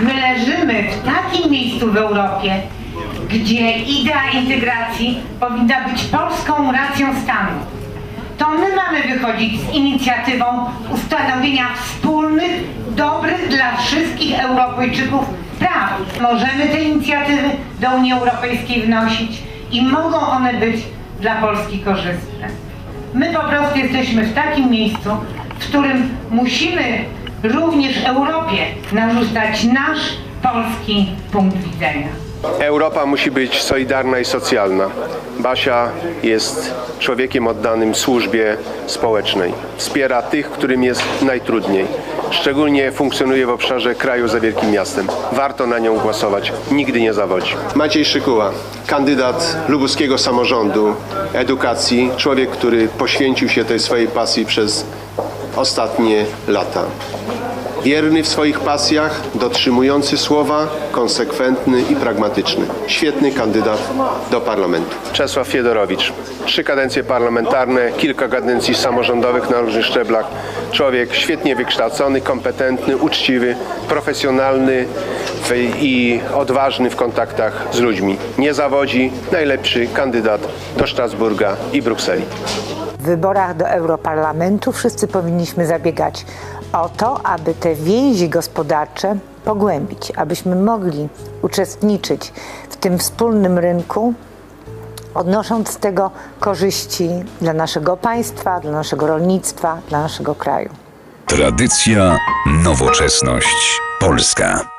My leżymy w takim miejscu w Europie, gdzie idea integracji powinna być polską racją stanu. To my mamy wychodzić z inicjatywą ustanowienia wspólnych, dobrych dla wszystkich Europejczyków praw. Możemy te inicjatywy do Unii Europejskiej wnosić i mogą one być dla Polski korzystne. My po prostu jesteśmy w takim miejscu, w którym musimy również Europie narzucać nasz polski punkt widzenia. Europa musi być solidarna i socjalna. Basia jest człowiekiem oddanym służbie społecznej. Wspiera tych, którym jest najtrudniej. Szczególnie funkcjonuje w obszarze kraju za wielkim miastem. Warto na nią głosować. Nigdy nie zawodzi. Maciej Szykuła, kandydat lubuskiego samorządu, edukacji, człowiek, który poświęcił się tej swojej pasji przez ostatnie lata. Wierny w swoich pasjach, dotrzymujący słowa, konsekwentny i pragmatyczny. Świetny kandydat do parlamentu. Czesław Fiedorowicz. Trzy kadencje parlamentarne, kilka kadencji samorządowych na różnych szczeblach. Człowiek świetnie wykształcony, kompetentny, uczciwy, profesjonalny i odważny w kontaktach z ludźmi. Nie zawodzi, najlepszy kandydat do Strasburga i Brukseli. W wyborach do Europarlamentu wszyscy powinniśmy zabiegać o to, aby te więzi gospodarcze pogłębić, abyśmy mogli uczestniczyć w tym wspólnym rynku, odnosząc z tego korzyści dla naszego państwa, dla naszego rolnictwa, dla naszego kraju. Tradycja, nowoczesność, Polska.